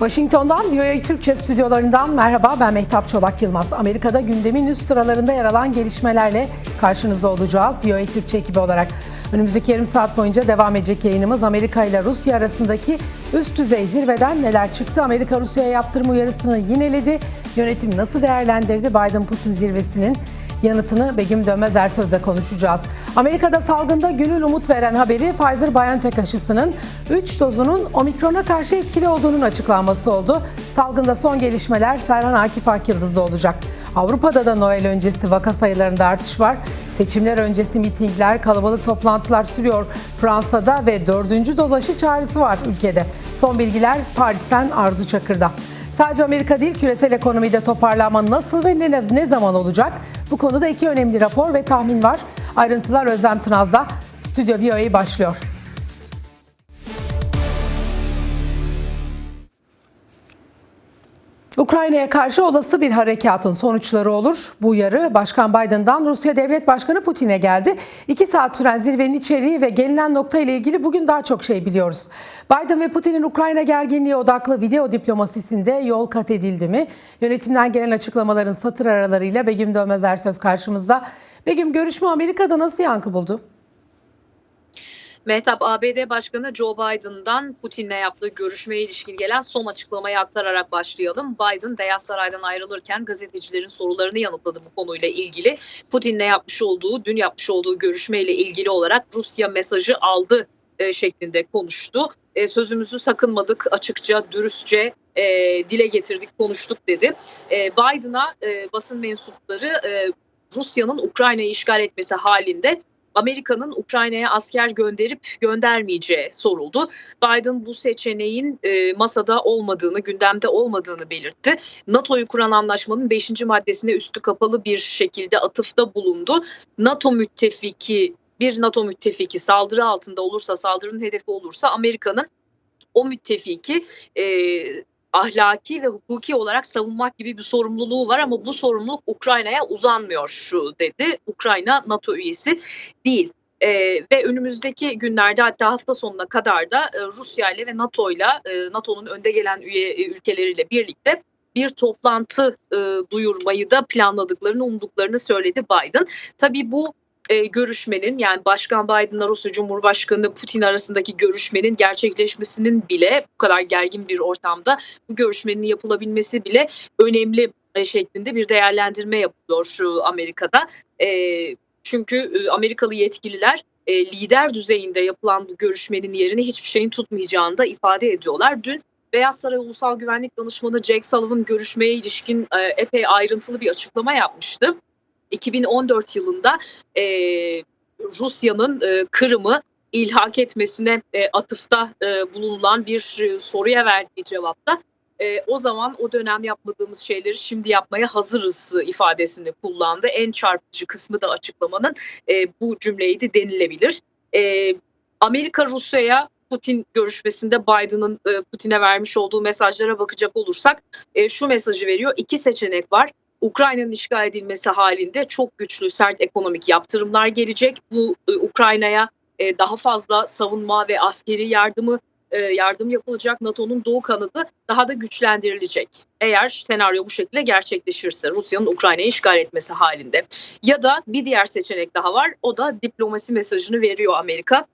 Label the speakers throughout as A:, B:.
A: Washington'dan VOA Türkçe stüdyolarından merhaba ben Mehtap Çolak Yılmaz. Amerika'da gündemin üst sıralarında yer alan gelişmelerle karşınızda olacağız VOA Türkçe ekibi olarak. Önümüzdeki yarım saat boyunca devam edecek yayınımız Amerika ile Rusya arasındaki üst düzey zirveden neler çıktı? Amerika Rusya'ya yaptırım uyarısını yineledi. Yönetim nasıl değerlendirdi Biden-Putin zirvesinin yanıtını Begüm Dönmez Ersöz'le konuşacağız. Amerika'da salgında gönül umut veren haberi Pfizer-BioNTech aşısının 3 dozunun omikrona karşı etkili olduğunun açıklanması oldu. Salgında son gelişmeler Serhan Akif Akyıldız'da olacak. Avrupa'da da Noel öncesi vaka sayılarında artış var. Seçimler öncesi mitingler, kalabalık toplantılar sürüyor Fransa'da ve dördüncü doz aşı çağrısı var ülkede. Son bilgiler Paris'ten Arzu Çakır'da. Sadece Amerika değil küresel ekonomide toparlanma nasıl ve ne, ne zaman olacak? Bu konuda iki önemli rapor ve tahmin var. Ayrıntılar Özlem Tınaz'da. Stüdyo VOA başlıyor. Ukrayna'ya karşı olası bir harekatın sonuçları olur. Bu uyarı Başkan Biden'dan Rusya Devlet Başkanı Putin'e geldi. İki saat süren zirvenin içeriği ve gelinen nokta ile ilgili bugün daha çok şey biliyoruz. Biden ve Putin'in Ukrayna gerginliği odaklı video diplomasisinde yol kat edildi mi? Yönetimden gelen açıklamaların satır aralarıyla Begüm Dönmez Ersöz karşımızda. Begüm görüşme Amerika'da nasıl yankı buldu?
B: Mehtap ABD Başkanı Joe Biden'dan Putin'le yaptığı görüşmeye ilişkin gelen son açıklamayı aktararak başlayalım. Biden Beyaz Saray'dan ayrılırken gazetecilerin sorularını yanıtladı bu konuyla ilgili. Putin'le yapmış olduğu, dün yapmış olduğu görüşmeyle ilgili olarak Rusya mesajı aldı e, şeklinde konuştu. E, sözümüzü sakınmadık, açıkça, dürüstçe e, dile getirdik, konuştuk dedi. E, Biden'a e, basın mensupları e, Rusya'nın Ukrayna'yı işgal etmesi halinde Amerika'nın Ukrayna'ya asker gönderip göndermeyeceği soruldu. Biden bu seçeneğin e, masada olmadığını, gündemde olmadığını belirtti. NATO'yu kuran anlaşmanın 5. maddesine üstü kapalı bir şekilde atıfta bulundu. NATO müttefiki bir NATO müttefiki saldırı altında olursa, saldırının hedefi olursa Amerika'nın o müttefiki e, ahlaki ve hukuki olarak savunmak gibi bir sorumluluğu var ama bu sorumluluk Ukrayna'ya uzanmıyor şu dedi. Ukrayna NATO üyesi değil. Ee, ve önümüzdeki günlerde hatta hafta sonuna kadar da e, Rusya ile ve NATO ile e, NATO'nun önde gelen üye e, ülkeleriyle birlikte bir toplantı e, duyurmayı da planladıklarını, umduklarını söyledi Biden. Tabii bu e, görüşmenin yani Başkan Biden'la Rusya Cumhurbaşkanı Putin arasındaki görüşmenin gerçekleşmesinin bile bu kadar gergin bir ortamda bu görüşmenin yapılabilmesi bile önemli e, şeklinde bir değerlendirme yapılıyor şu Amerika'da. E, çünkü e, Amerikalı yetkililer e, lider düzeyinde yapılan bu görüşmenin yerini hiçbir şeyin tutmayacağını da ifade ediyorlar. Dün Beyaz Saray Ulusal Güvenlik Danışmanı Jake Sullivan görüşmeye ilişkin e, epey ayrıntılı bir açıklama yapmıştı. 2014 yılında e, Rusya'nın e, Kırım'ı ilhak etmesine e, atıfta e, bulunulan bir e, soruya verdiği cevapta e, o zaman o dönem yapmadığımız şeyleri şimdi yapmaya hazırız ifadesini kullandı. En çarpıcı kısmı da açıklamanın e, bu cümleydi denilebilir. E, Amerika Rusya'ya Putin görüşmesinde Biden'ın e, Putin'e vermiş olduğu mesajlara bakacak olursak e, şu mesajı veriyor. İki seçenek var. Ukrayna'nın işgal edilmesi halinde çok güçlü sert ekonomik yaptırımlar gelecek. Bu e, Ukrayna'ya e, daha fazla savunma ve askeri yardımı e, yardım yapılacak. NATO'nun doğu kanadı daha da güçlendirilecek. Eğer senaryo bu şekilde gerçekleşirse Rusya'nın Ukrayna'yı işgal etmesi halinde. Ya da bir diğer seçenek daha var. O da diplomasi mesajını veriyor Amerika.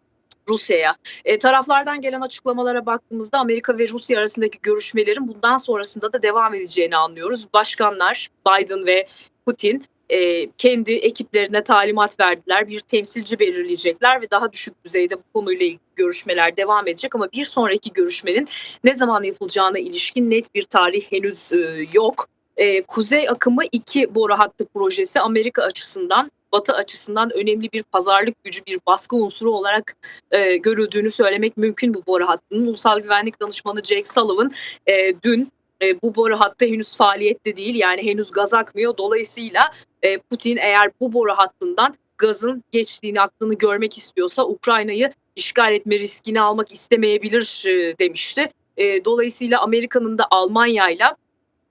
B: Rusya'ya. E, taraflardan gelen açıklamalara baktığımızda Amerika ve Rusya arasındaki görüşmelerin bundan sonrasında da devam edeceğini anlıyoruz. Başkanlar Biden ve Putin e, kendi ekiplerine talimat verdiler. Bir temsilci belirleyecekler ve daha düşük düzeyde bu konuyla ilgili görüşmeler devam edecek ama bir sonraki görüşmenin ne zaman yapılacağına ilişkin net bir tarih henüz e, yok. E, Kuzey akımı 2 boru hattı projesi Amerika açısından Batı açısından önemli bir pazarlık gücü, bir baskı unsuru olarak e, görüldüğünü söylemek mümkün bu boru hattının. Ulusal Güvenlik Danışmanı Jake Sullivan e, dün e, bu boru hattı henüz faaliyette değil yani henüz gaz akmıyor. Dolayısıyla e, Putin eğer bu boru hattından gazın geçtiğini, aktığını görmek istiyorsa Ukrayna'yı işgal etme riskini almak istemeyebilir e, demişti. E, dolayısıyla Amerika'nın da Almanya'yla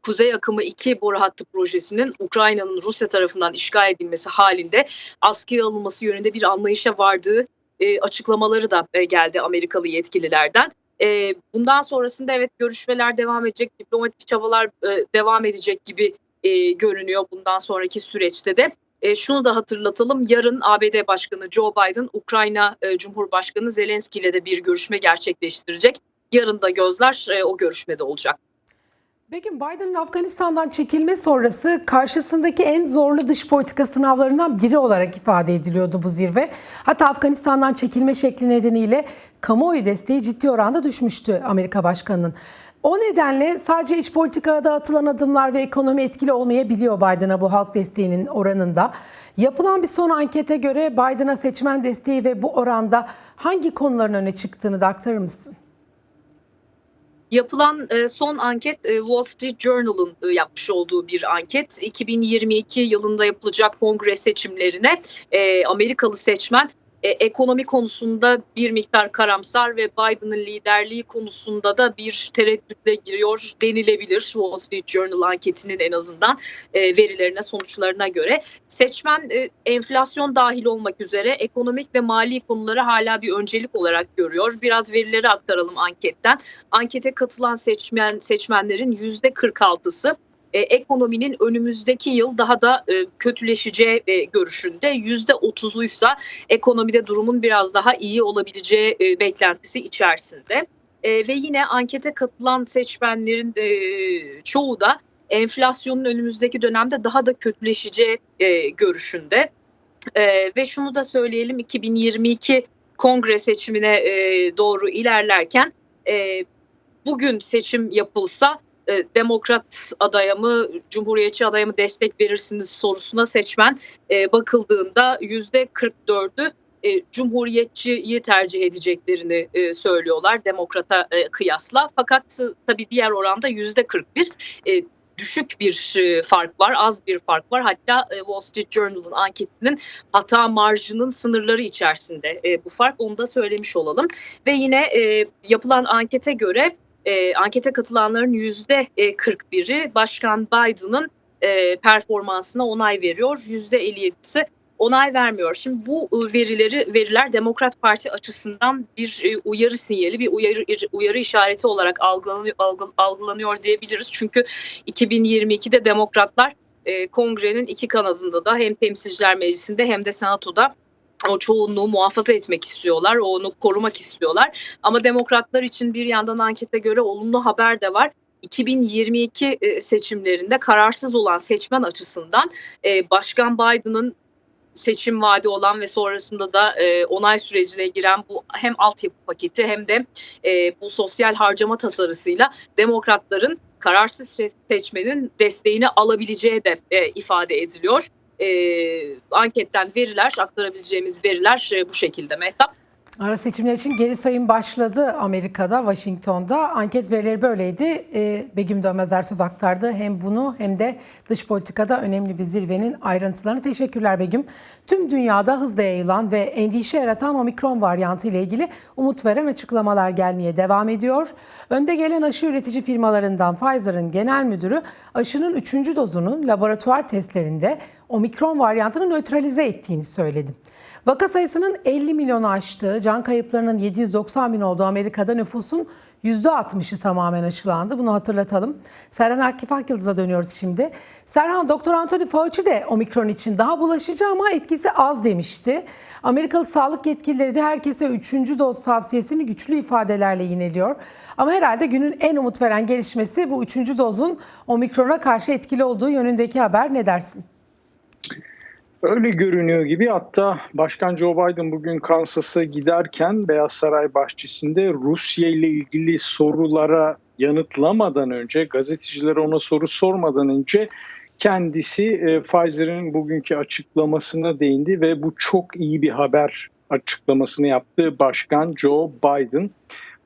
B: Kuzey Akımı 2 boru hattı projesinin Ukrayna'nın Rusya tarafından işgal edilmesi halinde askıya alınması yönünde bir anlayışa vardığı e, açıklamaları da e, geldi Amerikalı yetkililerden. E, bundan sonrasında evet görüşmeler devam edecek, diplomatik çabalar e, devam edecek gibi e, görünüyor bundan sonraki süreçte de. E, şunu da hatırlatalım. Yarın ABD Başkanı Joe Biden, Ukrayna e, Cumhurbaşkanı Zelenski ile de bir görüşme gerçekleştirecek. Yarın da gözler e, o görüşmede olacak.
A: Peki Biden'ın Afganistan'dan çekilme sonrası karşısındaki en zorlu dış politika sınavlarından biri olarak ifade ediliyordu bu zirve. Hatta Afganistan'dan çekilme şekli nedeniyle kamuoyu desteği ciddi oranda düşmüştü Amerika Başkanı'nın. O nedenle sadece iç politikada atılan adımlar ve ekonomi etkili olmayabiliyor Biden'a bu halk desteğinin oranında. Yapılan bir son ankete göre Biden'a seçmen desteği ve bu oranda hangi konuların öne çıktığını da aktarır mısın?
B: Yapılan e, son anket e, Wall Street Journal'ın e, yapmış olduğu bir anket. 2022 yılında yapılacak kongre seçimlerine Amerikalı seçmen e, ekonomi konusunda bir miktar karamsar ve Biden'ın liderliği konusunda da bir tereddütle giriyor denilebilir. Wall Street Journal anketinin en azından e, verilerine, sonuçlarına göre. Seçmen e, enflasyon dahil olmak üzere ekonomik ve mali konuları hala bir öncelik olarak görüyor. Biraz verileri aktaralım anketten. Ankete katılan seçmen seçmenlerin yüzde 46'sı e, ekonominin önümüzdeki yıl daha da e, kötüleşeceği e, görüşünde. Yüzde otuzuysa ekonomide durumun biraz daha iyi olabileceği e, beklentisi içerisinde. E, ve yine ankete katılan seçmenlerin e, çoğu da enflasyonun önümüzdeki dönemde daha da kötüleşeceği e, görüşünde. E, ve şunu da söyleyelim 2022 kongre seçimine e, doğru ilerlerken e, bugün seçim yapılsa e, demokrat adaya mı, cumhuriyetçi adaya mı destek verirsiniz sorusuna seçmen e, bakıldığında yüzde 44'ü e, cumhuriyetçiyi tercih edeceklerini söylüyorlar demokrata kıyasla. Fakat tabii diğer oranda yüzde 41 e, düşük bir fark var, az bir fark var. Hatta Wall Street Journal'ın anketinin hata marjının sınırları içerisinde bu fark. Onu da söylemiş olalım. Ve yine yapılan ankete göre e, ankete katılanların yüzde 41'i Başkan Biden'ın e, performansına onay veriyor. Yüzde 57'si onay vermiyor. Şimdi bu verileri veriler Demokrat Parti açısından bir e, uyarı sinyali, bir uyarı uyarı işareti olarak algılanıyor, algı, algılanıyor diyebiliriz. Çünkü 2022'de Demokratlar e, kongrenin iki kanadında da hem Temsilciler Meclisi'nde hem de Senato'da o çoğunluğu muhafaza etmek istiyorlar, onu korumak istiyorlar. Ama demokratlar için bir yandan ankete göre olumlu haber de var. 2022 e, seçimlerinde kararsız olan seçmen açısından e, Başkan Biden'ın seçim vaadi olan ve sonrasında da e, onay sürecine giren bu hem altyapı paketi hem de bu sosyal harcama tasarısıyla demokratların kararsız seçmenin desteğini alabileceği de ifade ediliyor e, anketten veriler, aktarabileceğimiz veriler e, bu şekilde Mehtap.
A: Ara seçimler için geri sayım başladı Amerika'da, Washington'da. Anket verileri böyleydi. E, Begüm Dönmezer söz aktardı. Hem bunu hem de dış politikada önemli bir zirvenin ayrıntılarını. Teşekkürler Begüm. Tüm dünyada hızla yayılan ve endişe yaratan omikron varyantı ile ilgili umut veren açıklamalar gelmeye devam ediyor. Önde gelen aşı üretici firmalarından Pfizer'ın genel müdürü aşının 3. dozunun laboratuvar testlerinde omikron varyantını nötralize ettiğini söyledi. Vaka sayısının 50 milyonu aştığı, can kayıplarının 790 bin olduğu Amerika'da nüfusun %60'ı tamamen aşılandı. Bunu hatırlatalım. Serhan Akif Akyıldız'a dönüyoruz şimdi. Serhan, Doktor Anthony Fauci de omikron için daha bulaşıcı ama etkisi az demişti. Amerikalı sağlık yetkilileri de herkese 3. doz tavsiyesini güçlü ifadelerle yineliyor. Ama herhalde günün en umut veren gelişmesi bu 3. dozun omikrona karşı etkili olduğu yönündeki haber. Ne dersin?
C: Öyle görünüyor gibi hatta Başkan Joe Biden bugün Kansas'a giderken Beyaz Saray bahçesinde Rusya ile ilgili sorulara yanıtlamadan önce gazetecilere ona soru sormadan önce kendisi e, Pfizer'in bugünkü açıklamasına değindi ve bu çok iyi bir haber açıklamasını yaptı Başkan Joe Biden.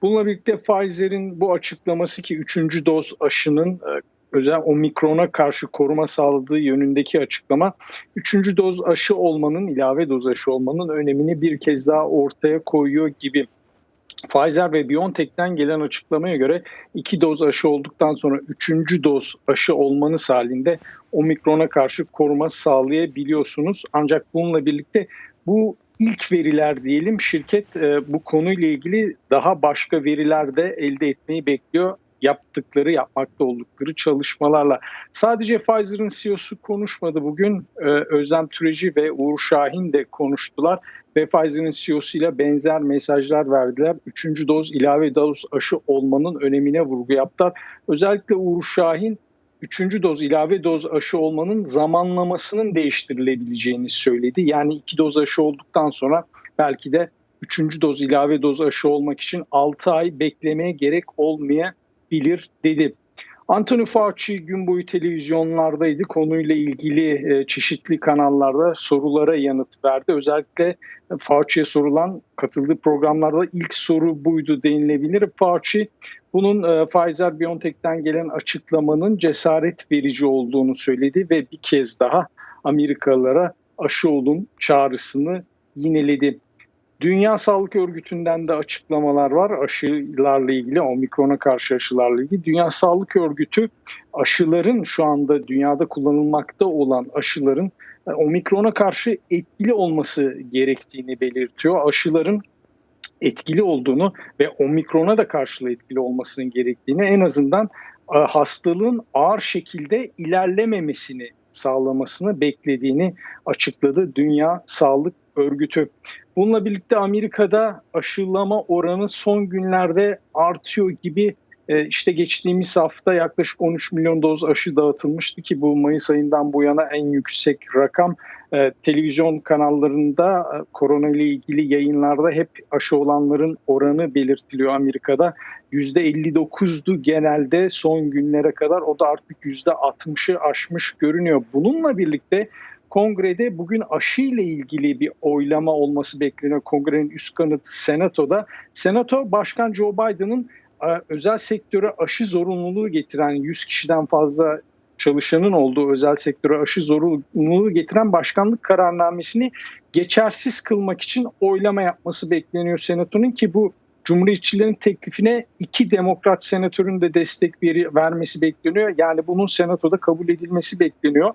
C: Bununla birlikte Pfizer'in bu açıklaması ki 3. doz aşının e, özel omikrona karşı koruma sağladığı yönündeki açıklama üçüncü doz aşı olmanın ilave doz aşı olmanın önemini bir kez daha ortaya koyuyor gibi. Pfizer ve BioNTech'ten gelen açıklamaya göre iki doz aşı olduktan sonra üçüncü doz aşı olmanız halinde omikrona karşı koruma sağlayabiliyorsunuz. Ancak bununla birlikte bu ilk veriler diyelim şirket e, bu konuyla ilgili daha başka veriler de elde etmeyi bekliyor yaptıkları, yapmakta oldukları çalışmalarla. Sadece Pfizer'ın CEO'su konuşmadı bugün. Ee, Özlem Türeci ve Uğur Şahin de konuştular ve Pfizer'ın CEO'su ile benzer mesajlar verdiler. Üçüncü doz ilave doz aşı olmanın önemine vurgu yaptılar. Özellikle Uğur Şahin üçüncü doz ilave doz aşı olmanın zamanlamasının değiştirilebileceğini söyledi. Yani iki doz aşı olduktan sonra belki de üçüncü doz ilave doz aşı olmak için 6 ay beklemeye gerek olmayabilir dedi. Anthony Fauci gün boyu televizyonlardaydı. Konuyla ilgili e, çeşitli kanallarda sorulara yanıt verdi. Özellikle Fauci'ye sorulan katıldığı programlarda ilk soru buydu denilebilir. Fauci bunun e, Pfizer-BioNTech'ten gelen açıklamanın cesaret verici olduğunu söyledi ve bir kez daha Amerikalılara aşı olun çağrısını yineledi. Dünya Sağlık Örgütü'nden de açıklamalar var aşılarla ilgili, omikrona karşı aşılarla ilgili. Dünya Sağlık Örgütü aşıların şu anda dünyada kullanılmakta olan aşıların e, omikrona karşı etkili olması gerektiğini belirtiyor. Aşıların etkili olduğunu ve omikrona da karşı etkili olmasının gerektiğini en azından e, hastalığın ağır şekilde ilerlememesini sağlamasını beklediğini açıkladı Dünya Sağlık Örgütü. Bununla birlikte Amerika'da aşılama oranı son günlerde artıyor gibi e, işte geçtiğimiz hafta yaklaşık 13 milyon doz aşı dağıtılmıştı ki bu Mayıs ayından bu yana en yüksek rakam. E, televizyon kanallarında e, korona ile ilgili yayınlarda hep aşı olanların oranı belirtiliyor Amerika'da. %59'du genelde son günlere kadar o da artık %60'ı aşmış görünüyor. Bununla birlikte Kongrede bugün aşı ile ilgili bir oylama olması bekleniyor. Kongrenin üst kanıtı Senato'da. Senato Başkan Joe Biden'ın e, özel sektöre aşı zorunluluğu getiren 100 kişiden fazla çalışanın olduğu özel sektöre aşı zorunluluğu getiren başkanlık kararnamesini geçersiz kılmak için oylama yapması bekleniyor Senato'nun ki bu Cumhuriyetçilerin teklifine iki demokrat senatörün de destek vermesi bekleniyor. Yani bunun senatoda kabul edilmesi bekleniyor.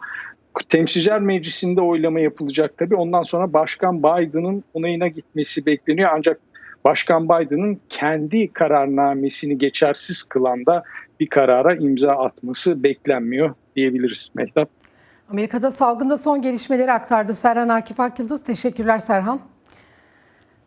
C: Temsilciler Meclisi'nde oylama yapılacak tabii. Ondan sonra Başkan Biden'ın onayına gitmesi bekleniyor. Ancak Başkan Biden'ın kendi kararnamesini geçersiz kılan da bir karara imza atması beklenmiyor diyebiliriz Mehtap.
A: Amerika'da salgında son gelişmeleri aktardı Serhan Akif Akyıldız. Teşekkürler Serhan.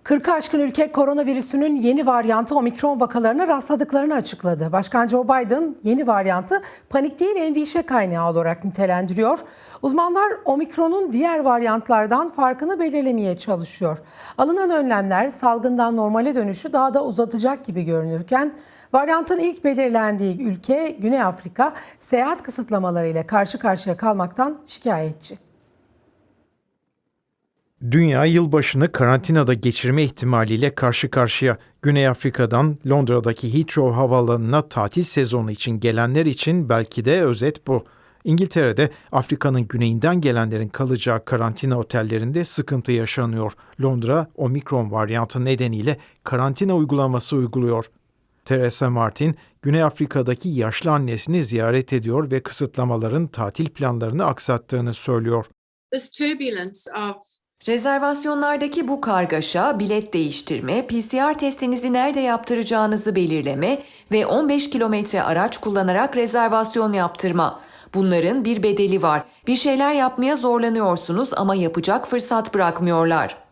A: 40 aşkın ülke koronavirüsünün yeni varyantı omikron vakalarına rastladıklarını açıkladı. Başkan Joe Biden yeni varyantı panik değil endişe kaynağı olarak nitelendiriyor. Uzmanlar omikronun diğer varyantlardan farkını belirlemeye çalışıyor. Alınan önlemler salgından normale dönüşü daha da uzatacak gibi görünürken varyantın ilk belirlendiği ülke Güney Afrika seyahat kısıtlamalarıyla karşı karşıya kalmaktan şikayetçi.
D: Dünya yılbaşını karantinada geçirme ihtimaliyle karşı karşıya. Güney Afrika'dan Londra'daki Heathrow havaalanına tatil sezonu için gelenler için belki de özet bu. İngiltere'de Afrika'nın güneyinden gelenlerin kalacağı karantina otellerinde sıkıntı yaşanıyor. Londra, omikron varyantı nedeniyle karantina uygulaması uyguluyor. Theresa Martin, Güney Afrika'daki yaşlı annesini ziyaret ediyor ve kısıtlamaların tatil planlarını aksattığını söylüyor.
E: this turbulence of
F: Rezervasyonlardaki bu kargaşa, bilet değiştirme, PCR testinizi nerede yaptıracağınızı belirleme ve 15 kilometre araç kullanarak rezervasyon yaptırma. Bunların bir bedeli var. Bir şeyler yapmaya zorlanıyorsunuz ama yapacak fırsat bırakmıyorlar.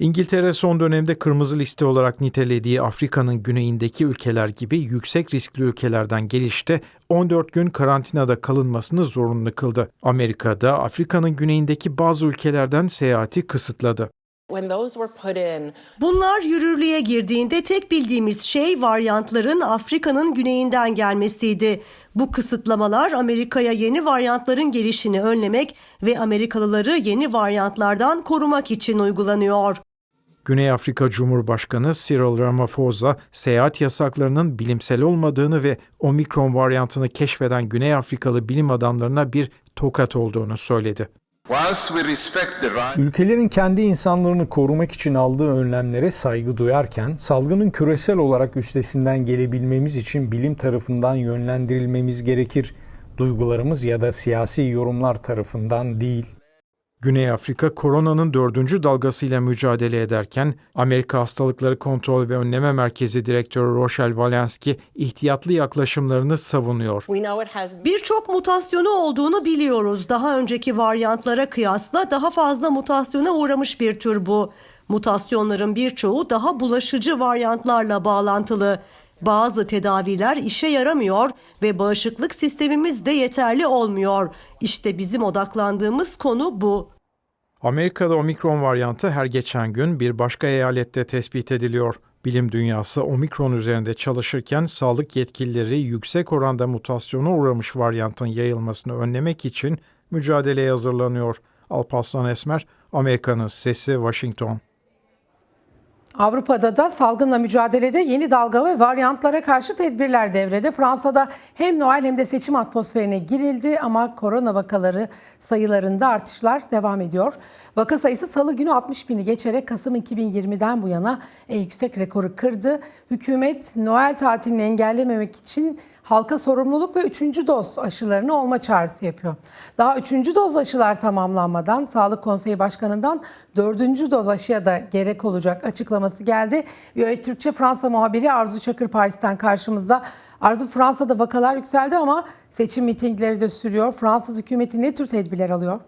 D: İngiltere son dönemde kırmızı liste olarak nitelediği Afrika'nın güneyindeki ülkeler gibi yüksek riskli ülkelerden gelişte 14 gün karantinada kalınmasını zorunlu kıldı. Amerika'da Afrika'nın güneyindeki bazı ülkelerden seyahati kısıtladı.
G: When those were put in,
H: Bunlar yürürlüğe girdiğinde tek bildiğimiz şey varyantların Afrika'nın güneyinden gelmesiydi. Bu kısıtlamalar Amerika'ya yeni varyantların gelişini önlemek ve Amerikalıları yeni varyantlardan korumak için uygulanıyor.
D: Güney Afrika Cumhurbaşkanı Cyril Ramaphosa, seyahat yasaklarının bilimsel olmadığını ve omikron varyantını keşfeden Güney Afrikalı bilim adamlarına bir tokat olduğunu söyledi.
I: Ülkelerin kendi insanlarını korumak için aldığı önlemlere saygı duyarken salgının küresel olarak üstesinden gelebilmemiz için bilim tarafından yönlendirilmemiz gerekir. Duygularımız ya da siyasi yorumlar tarafından değil.
D: Güney Afrika koronanın dördüncü dalgasıyla mücadele ederken Amerika Hastalıkları Kontrol ve Önleme Merkezi Direktörü Rochelle Walensky ihtiyatlı yaklaşımlarını savunuyor.
H: Birçok mutasyonu olduğunu biliyoruz. Daha önceki varyantlara kıyasla daha fazla mutasyona uğramış bir tür bu. Mutasyonların birçoğu daha bulaşıcı varyantlarla bağlantılı. Bazı tedaviler işe yaramıyor ve bağışıklık sistemimiz de yeterli olmuyor. İşte bizim odaklandığımız konu bu.
D: Amerika'da omikron varyantı her geçen gün bir başka eyalette tespit ediliyor. Bilim dünyası omikron üzerinde çalışırken sağlık yetkilileri yüksek oranda mutasyona uğramış varyantın yayılmasını önlemek için mücadeleye hazırlanıyor. Alparslan Esmer, Amerika'nın Sesi, Washington.
A: Avrupa'da da salgınla mücadelede yeni dalga ve varyantlara karşı tedbirler devrede. Fransa'da hem Noel hem de seçim atmosferine girildi ama korona vakaları sayılarında artışlar devam ediyor. Vaka sayısı salı günü 60 bini geçerek Kasım 2020'den bu yana en yüksek rekoru kırdı. Hükümet Noel tatilini engellememek için halka sorumluluk ve 3. doz aşılarını olma çağrısı yapıyor. Daha 3. doz aşılar tamamlanmadan Sağlık Konseyi Başkanı'ndan 4. doz aşıya da gerek olacak açıklaması geldi. VOA Türkçe Fransa muhabiri Arzu Çakır Paris'ten karşımızda. Arzu Fransa'da vakalar yükseldi ama seçim mitingleri de sürüyor. Fransız hükümeti ne tür tedbirler alıyor?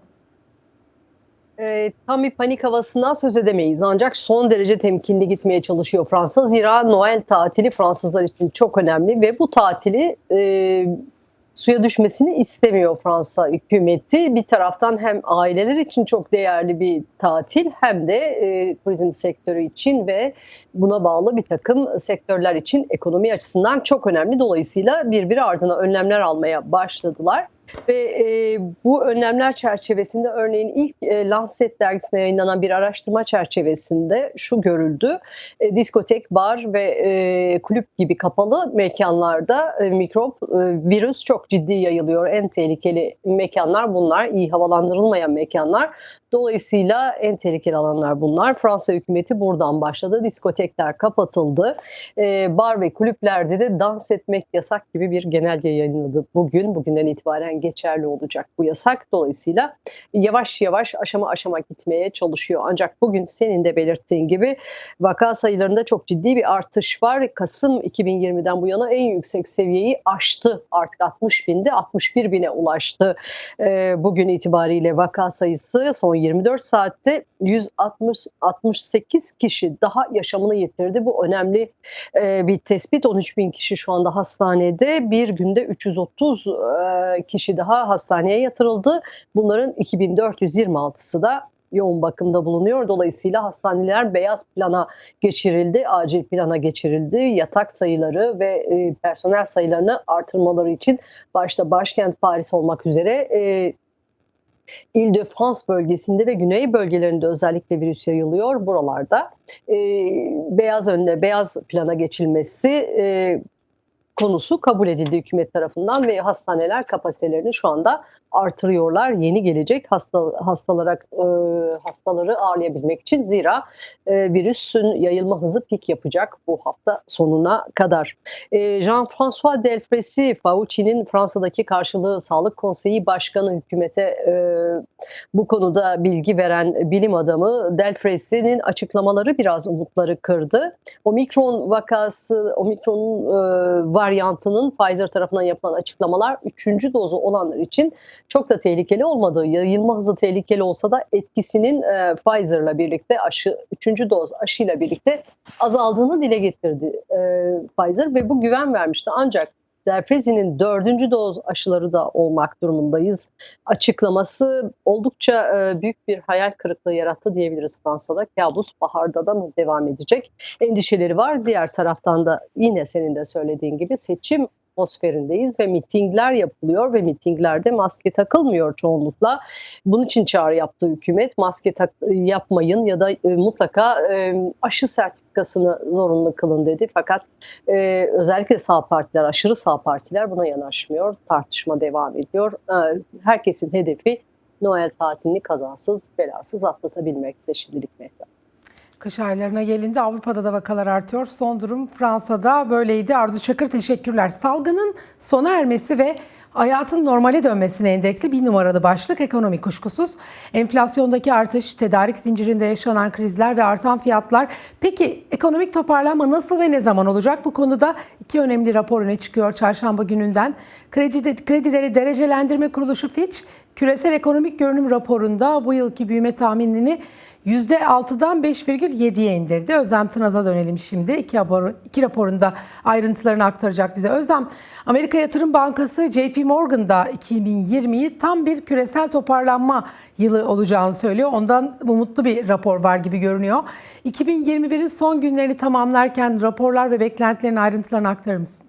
J: E, tam bir panik havasından söz edemeyiz. Ancak son derece temkinli gitmeye çalışıyor Fransa. Zira Noel tatili Fransızlar için çok önemli ve bu tatili e, suya düşmesini istemiyor Fransa hükümeti. Bir taraftan hem aileler için çok değerli bir tatil hem de e, turizm sektörü için ve buna bağlı bir takım sektörler için ekonomi açısından çok önemli. Dolayısıyla birbiri ardına önlemler almaya başladılar. Ve e, bu önlemler çerçevesinde örneğin ilk e, Lancet dergisine yayınlanan bir araştırma çerçevesinde şu görüldü. E, diskotek, bar ve e, kulüp gibi kapalı mekanlarda e, mikrop, e, virüs çok ciddi yayılıyor. En tehlikeli mekanlar bunlar. iyi havalandırılmayan mekanlar. Dolayısıyla en tehlikeli alanlar bunlar. Fransa hükümeti buradan başladı. Diskotekler kapatıldı. E, bar ve kulüplerde de dans etmek yasak gibi bir genelge yayınladı bugün. Bugünden itibaren geçerli olacak bu yasak. Dolayısıyla yavaş yavaş aşama aşama gitmeye çalışıyor. Ancak bugün senin de belirttiğin gibi vaka sayılarında çok ciddi bir artış var. Kasım 2020'den bu yana en yüksek seviyeyi aştı. Artık 60 binde 61 bine ulaştı. E, bugün itibariyle vaka sayısı son 24 saatte 160 68 kişi daha yaşamını yitirdi. Bu önemli e, bir tespit. 13 bin kişi şu anda hastanede. Bir günde 330 e, kişi daha hastaneye yatırıldı. Bunların 2426'sı da yoğun bakımda bulunuyor. Dolayısıyla hastaneler beyaz plana geçirildi, acil plana geçirildi. Yatak sayıları ve e, personel sayılarını artırmaları için başta başkent Paris olmak üzere e, Ile-de-France bölgesinde ve güney bölgelerinde özellikle virüs yayılıyor. Buralarda e, beyaz önüne, beyaz plana geçilmesi e, konusu kabul edildi hükümet tarafından ve hastaneler kapasitelerini şu anda artırıyorlar. Yeni gelecek hasta hastalara e, hastaları ağırlayabilmek için zira e, virüsün yayılma hızı pik yapacak bu hafta sonuna kadar. E, Jean-François Delfrécy, Fauci'nin Fransa'daki karşılığı Sağlık Konseyi Başkanı hükümete e, bu konuda bilgi veren bilim adamı Delfrécy'nin açıklamaları biraz umutları kırdı. Omikron vakası, omikronun e, varyantının Pfizer tarafından yapılan açıklamalar 3. dozu olanlar için çok da tehlikeli olmadığı, yayılma hızı tehlikeli olsa da etkisinin e, Pfizer'la birlikte aşı, 3. doz aşıyla birlikte azaldığını dile getirdi e, Pfizer ve bu güven vermişti. Ancak Delfrezi'nin dördüncü doz aşıları da olmak durumundayız. Açıklaması oldukça e, büyük bir hayal kırıklığı yarattı diyebiliriz Fransa'da. Kabus baharda da mı devam edecek? Endişeleri var. Diğer taraftan da yine senin de söylediğin gibi seçim atmosferindeyiz ve mitingler yapılıyor ve mitinglerde maske takılmıyor çoğunlukla. Bunun için çağrı yaptı hükümet. Maske tak yapmayın ya da e, mutlaka e, aşı sertifikasını zorunlu kılın dedi. Fakat e, özellikle sağ partiler, aşırı sağ partiler buna yanaşmıyor. Tartışma devam ediyor. E, herkesin hedefi Noel tatilini kazasız belasız atlatabilmekte şimdilik Mehmet.
A: Kış aylarına gelindi Avrupa'da da vakalar artıyor. Son durum Fransa'da böyleydi. Arzu Çakır teşekkürler. Salgının sona ermesi ve hayatın normale dönmesine endeksli bir numaralı başlık ekonomi kuşkusuz. Enflasyondaki artış, tedarik zincirinde yaşanan krizler ve artan fiyatlar. Peki ekonomik toparlanma nasıl ve ne zaman olacak? Bu konuda iki önemli rapor öne çıkıyor çarşamba gününden. Kredi, kredileri derecelendirme kuruluşu Fitch, küresel ekonomik görünüm raporunda bu yılki büyüme tahminini %6'dan 5,7'ye indirdi. Özlem Tınaz'a dönelim şimdi. İki, rapor, iki raporunda ayrıntılarını aktaracak bize. Özlem, Amerika Yatırım Bankası JP Morgan'da 2020'yi tam bir küresel toparlanma yılı olacağını söylüyor. Ondan umutlu bir rapor var gibi görünüyor. 2021'in son günlerini tamamlarken raporlar ve beklentilerin ayrıntılarını aktarır mısın?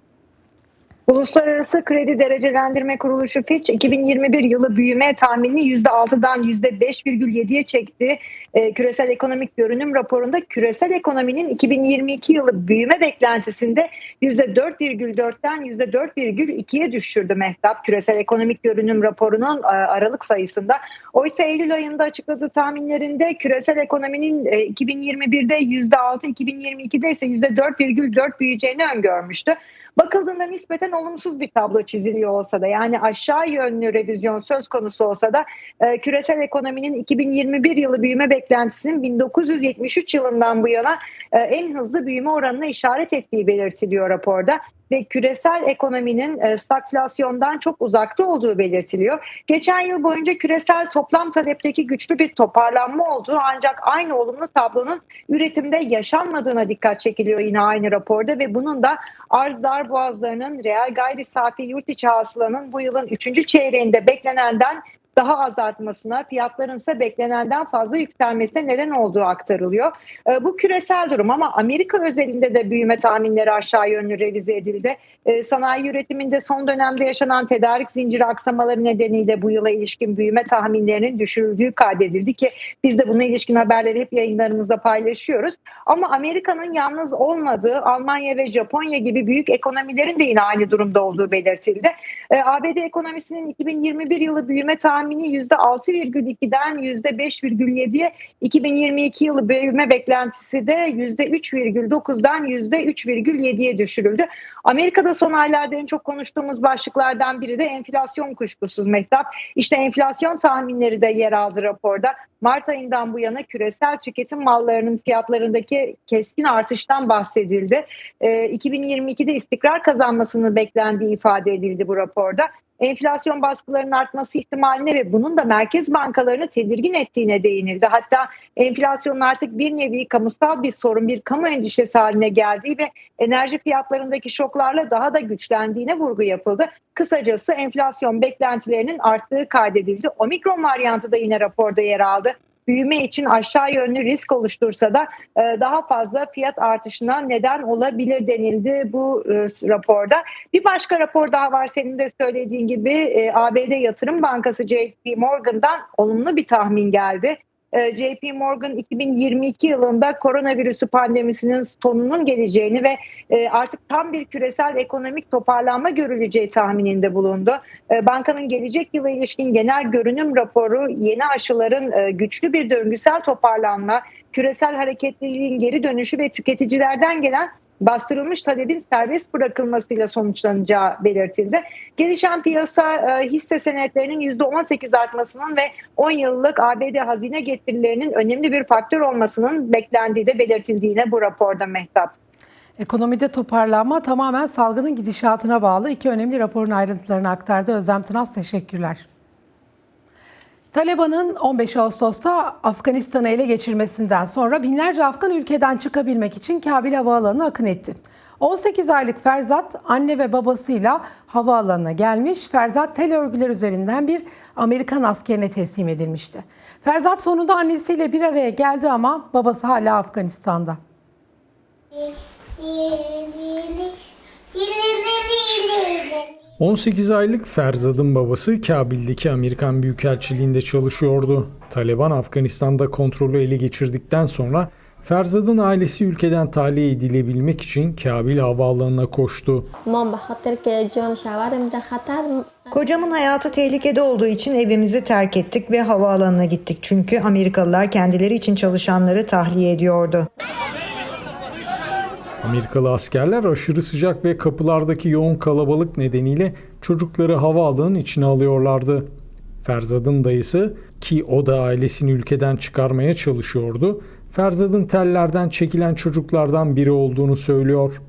K: Uluslararası Kredi Derecelendirme Kuruluşu Fitch 2021 yılı büyüme tahminini %6'dan %5,7'ye çekti. Ee, küresel ekonomik görünüm raporunda küresel ekonominin 2022 yılı büyüme beklentisinde %4,4'ten %4,2'ye düşürdü Mehtap. Küresel ekonomik görünüm raporunun e, Aralık sayısında. Oysa Eylül ayında açıkladığı tahminlerinde küresel ekonominin e, 2021'de %6, 2022'de ise %4,4 büyüyeceğini öngörmüştü. Bakıldığında nispeten olumsuz bir tablo çiziliyor olsa da yani aşağı yönlü revizyon söz konusu olsa da e, küresel ekonominin 2021 yılı büyüme beklentisinin 1973 yılından bu yana e, en hızlı büyüme oranına işaret ettiği belirtiliyor raporda ve küresel ekonominin e, stagflasyondan çok uzakta olduğu belirtiliyor. Geçen yıl boyunca küresel toplam talepteki güçlü bir toparlanma olduğu ancak aynı olumlu tablonun üretimde yaşanmadığına dikkat çekiliyor yine aynı raporda ve bunun da arz dar boğazlarının reel gayri safi yurt içi hasılanın bu yılın 3. çeyreğinde beklenenden daha az artmasına, fiyatların ise beklenenden fazla yükselmesine neden olduğu aktarılıyor. E, bu küresel durum ama Amerika özelinde de büyüme tahminleri aşağı yönlü revize edildi. E, sanayi üretiminde son dönemde yaşanan tedarik zinciri aksamaları nedeniyle bu yıla ilişkin büyüme tahminlerinin düşürüldüğü kaydedildi ki biz de buna ilişkin haberleri hep yayınlarımızda paylaşıyoruz. Ama Amerika'nın yalnız olmadığı Almanya ve Japonya gibi büyük ekonomilerin de yine aynı durumda olduğu belirtildi. E, ABD ekonomisinin 2021 yılı büyüme tahmini %6,2'den %5,7'ye 2022 yılı büyüme beklentisi de %3,9'dan %3,7'ye düşürüldü. Amerika'da son aylarda en çok konuştuğumuz başlıklardan biri de enflasyon kuşkusuz Mehtap. İşte enflasyon tahminleri de yer aldı raporda. Mart ayından bu yana küresel tüketim mallarının fiyatlarındaki keskin artıştan bahsedildi. E, 2022'de istikrar kazanmasının beklendiği ifade edildi bu raporda enflasyon baskılarının artması ihtimaline ve bunun da merkez bankalarını tedirgin ettiğine değinildi. Hatta enflasyonun artık bir nevi kamusal bir sorun, bir kamu endişesi haline geldiği ve enerji fiyatlarındaki şoklarla daha da güçlendiğine vurgu yapıldı. Kısacası enflasyon beklentilerinin arttığı kaydedildi. Omikron varyantı da yine raporda yer aldı büyüme için aşağı yönlü risk oluştursa da e, daha fazla fiyat artışına neden olabilir denildi bu e, raporda. Bir başka rapor daha var senin de söylediğin gibi e, ABD Yatırım Bankası JP Morgan'dan olumlu bir tahmin geldi. E, JP Morgan 2022 yılında koronavirüsü pandemisinin sonunun geleceğini ve e, artık tam bir küresel ekonomik toparlanma görüleceği tahmininde bulundu. E, bankanın gelecek yıla ilişkin genel görünüm raporu yeni aşıların güçlü bir döngüsel toparlanma, küresel hareketliliğin geri dönüşü ve tüketicilerden gelen bastırılmış talebin serbest bırakılmasıyla sonuçlanacağı belirtildi. Gelişen piyasa e, hisse senetlerinin %18 artmasının ve 10 yıllık ABD hazine getirilerinin önemli bir faktör olmasının beklendiği de belirtildiğine bu raporda Mehtap.
A: Ekonomide toparlanma tamamen salgının gidişatına bağlı. İki önemli raporun ayrıntılarını aktardı Özlem Tınaz. Teşekkürler. Taliban'ın 15 Ağustos'ta Afganistan'ı ele geçirmesinden sonra binlerce Afgan ülkeden çıkabilmek için Kabil Havaalanı'na akın etti. 18 aylık Ferzat anne ve babasıyla havaalanına gelmiş. Ferzat tel örgüler üzerinden bir Amerikan askerine teslim edilmişti. Ferzat sonunda annesiyle bir araya geldi ama babası hala Afganistan'da.
I: 18 aylık Ferzad'ın babası Kabil'deki Amerikan Büyükelçiliğinde çalışıyordu. Taliban Afganistan'da kontrolü ele geçirdikten sonra Ferzad'ın ailesi ülkeden tahliye edilebilmek için Kabil havaalanına koştu.
L: Kocamın hayatı tehlikede olduğu için evimizi terk ettik ve havaalanına gittik. Çünkü Amerikalılar kendileri için çalışanları tahliye ediyordu.
I: Amerikalı askerler aşırı sıcak ve kapılardaki yoğun kalabalık nedeniyle çocukları havaalanının içine alıyorlardı. Ferzad'ın dayısı ki o da ailesini ülkeden çıkarmaya çalışıyordu. Ferzad'ın tellerden çekilen çocuklardan biri olduğunu söylüyor.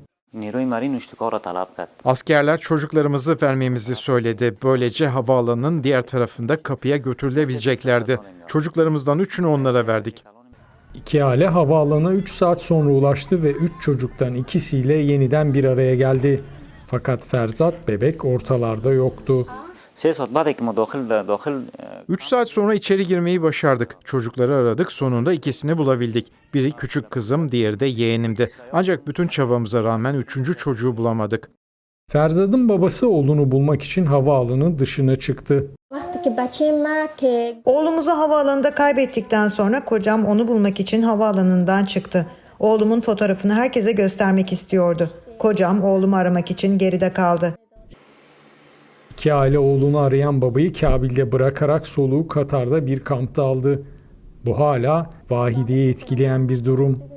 D: Askerler çocuklarımızı vermemizi söyledi. Böylece havaalanının diğer tarafında kapıya götürülebileceklerdi. Çocuklarımızdan üçünü onlara verdik.
I: İki aile havaalanına 3 saat sonra ulaştı ve 3 çocuktan ikisiyle yeniden bir araya geldi. Fakat Ferzat bebek ortalarda yoktu.
D: 3 saat sonra içeri girmeyi başardık. Çocukları aradık, sonunda ikisini bulabildik. Biri küçük kızım, diğeri de yeğenimdi. Ancak bütün çabamıza rağmen üçüncü çocuğu bulamadık.
I: Ferzad'ın babası oğlunu bulmak için havaalanının dışına çıktı.
L: Oğlumuzu havaalanında kaybettikten sonra kocam onu bulmak için havaalanından çıktı. Oğlumun fotoğrafını herkese göstermek istiyordu. Kocam oğlumu aramak için geride kaldı.
I: İki aile oğlunu arayan babayı Kabil'de bırakarak soluğu Katar'da bir kampta aldı. Bu hala Vahide'yi etkileyen bir durum.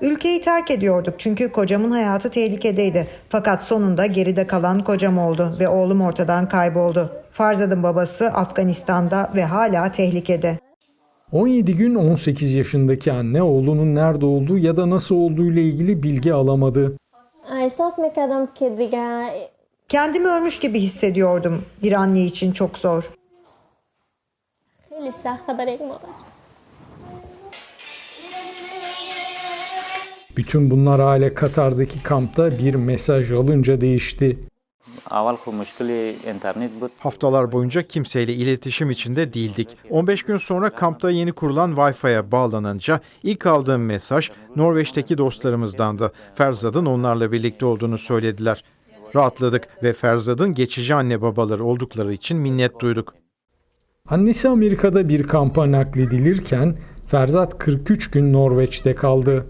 L: Ülkeyi terk ediyorduk çünkü kocamın hayatı tehlikedeydi. Fakat sonunda geride kalan kocam oldu ve oğlum ortadan kayboldu. Farzad'ın babası Afganistan'da ve hala tehlikede.
I: 17 gün 18 yaşındaki anne oğlunun nerede olduğu ya da nasıl olduğu ile ilgili bilgi alamadı.
L: Kendimi ölmüş gibi hissediyordum. Bir anne için çok zor.
I: Bütün bunlar aile Katar'daki kampta bir mesaj alınca değişti.
D: Haftalar boyunca kimseyle iletişim içinde değildik. 15 gün sonra kampta yeni kurulan Wi-Fi'ye bağlanınca ilk aldığım mesaj Norveç'teki dostlarımızdandı. Ferzad'ın onlarla birlikte olduğunu söylediler. Rahatladık ve Ferzad'ın geçici anne babaları oldukları için minnet duyduk.
I: Annesi Amerika'da bir kampa nakledilirken Ferzat 43 gün Norveç'te kaldı.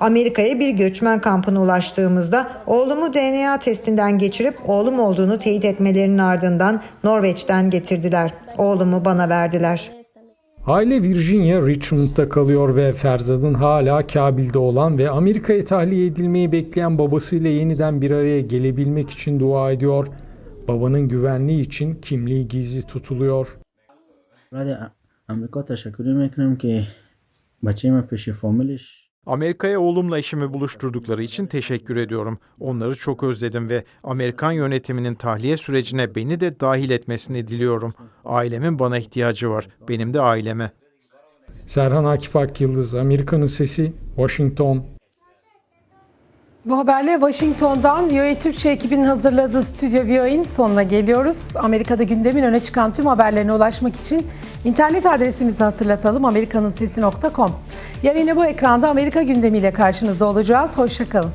L: Amerika'ya bir göçmen kampına ulaştığımızda oğlumu DNA testinden geçirip oğlum olduğunu teyit etmelerinin ardından Norveç'ten getirdiler. Oğlumu bana verdiler.
I: Aile Virginia Richmond'da kalıyor ve Ferzad'ın hala Kabil'de olan ve Amerika'ya tahliye edilmeyi bekleyen babasıyla yeniden bir araya gelebilmek için dua ediyor. Babanın güvenliği için kimliği gizli tutuluyor.
M: Amerika teşekkür ederim ki
D: Amerika'ya oğlumla eşimi buluşturdukları için teşekkür ediyorum. Onları çok özledim ve Amerikan yönetiminin tahliye sürecine beni de dahil etmesini diliyorum. Ailemin bana ihtiyacı var. Benim de aileme.
I: Serhan Akif Akyıldız, Amerika'nın Sesi, Washington.
A: Bu haberle Washington'dan VOA Türkçe ekibinin hazırladığı Stüdyo VOA'nin sonuna geliyoruz. Amerika'da gündemin öne çıkan tüm haberlerine ulaşmak için internet adresimizi hatırlatalım amerikanınsesi.com. Yarın yine bu ekranda Amerika gündemiyle karşınızda olacağız. Hoşçakalın.